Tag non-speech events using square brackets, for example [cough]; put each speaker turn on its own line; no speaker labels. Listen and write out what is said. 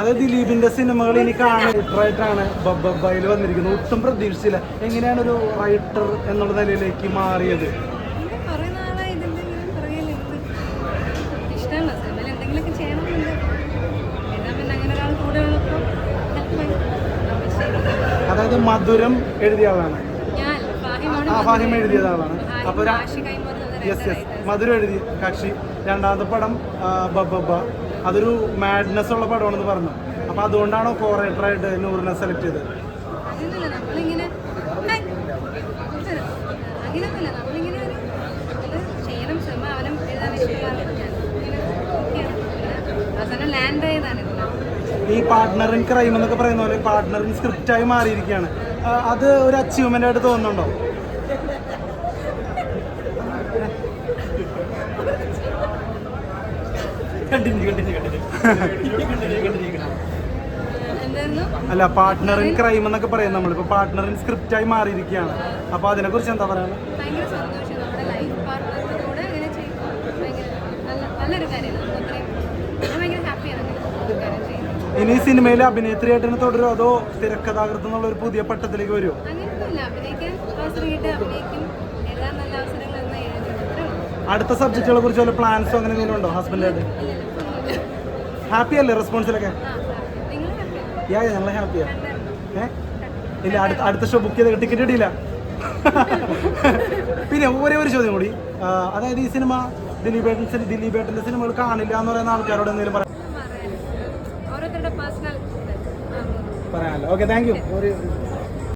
അത് ദിലീപിന്റെ സിനിമകൾ ഇനി കാണാനായിട്ടാണ് ബബ്ബയിൽ വന്നിരിക്കുന്നത്. ഒട്ടും പ്രതീക്ഷിച്ചില്ല. എങ്ങനെയാണ് ഒരു റൈറ്റർ എന്നുള്ള നിലയിലേക്ക് മാറിയത്? അതായത് മധുരം എഴുതിയ ആളാണ്. ആ ഫാഹിം എഴുതിയത് ആളാണ്. അപ്പൊ യെസ് യെസ് മധുരം എഴുതി. കക്ഷി രണ്ടാമത്തെ പടം ബബ്ബ. അതൊരു മാഡ്നെസ് ഉള്ള പടമാണെന്ന് പറഞ്ഞു. അപ്പൊ അതുകൊണ്ടാണോ കോറേറ്ററായിട്ട് നൂറിനെ സെലക്ട് ചെയ്തത്? ഈ പാർട്ട്ണർ ഇൻ ക്രൈം എന്നൊക്കെ പറയുന്ന പോലെ പാർട്ട്ണർ ഇൻ സ്ക്രിപ്റ്റായി മാറിയിരിക്കുകയാണ്. അത് ഒരു അച്ചീവ്മെന്റ് ആയിട്ട് തോന്നുന്നുണ്ടോ? [laughs] അല്ല പാർട്ട്ണർ ഇൻ ക്രൈം എന്നൊക്കെ പറയും നമ്മളിപ്പോ പാർട്ട്ണർ ഇൻ സ്ക്രിപ്റ്റ് ആയി മാറിയിരിക്കുകയാണ്. അപ്പൊ അതിനെ കുറിച്ച് എന്താ പറയാ? ഇനി സിനിമയിൽ അഭിനേത്രിയായിട്ട് തന്നെ തുടരുമോ അതോ തിരക്കഥാകൃത്ത് എന്നുള്ള ഒരു പുതിയ പട്ടത്തിലേക്ക് വരുമോ
അങ്ങനെയൊന്നുമില്ല. അഭിനയിക്കാൻ അവസരം കിട്ടി അഭിനയിക്കും.
അടുത്ത സബ്ജക്റ്റുകളെ കുറിച്ച് വല്ല പ്ലാൻസോ അങ്ങനെ എന്തെങ്കിലും ഉണ്ടോ ഹസ്ബൻഡായിട്ട് ഹാപ്പി അല്ലേ റെസ്പോൺസിലൊക്കെ യാ ഞങ്ങൾ ഹാപ്പിയാ
ഏഹ്
ഏ? ഇല്ല അടുത്ത അടുത്ത ഷോ ബുക്ക് ചെയ്ത ടിക്കറ്റ് കിട്ടിയില്ല പിന്നെ ഒരേ ഒരു ചോദ്യം കൂടി. അതായത് ഈ സിനിമ ദിലീപേട്ടൻ ദിലീപ് ദിലീപേട്ടന്റെ സിനിമകൾ കാണില്ല എന്ന് പറയുന്ന ആൾക്കാരോട് എന്തെങ്കിലും പറയാം പറയാനല്ലോ. ഓക്കെ താങ്ക് യു ഒരു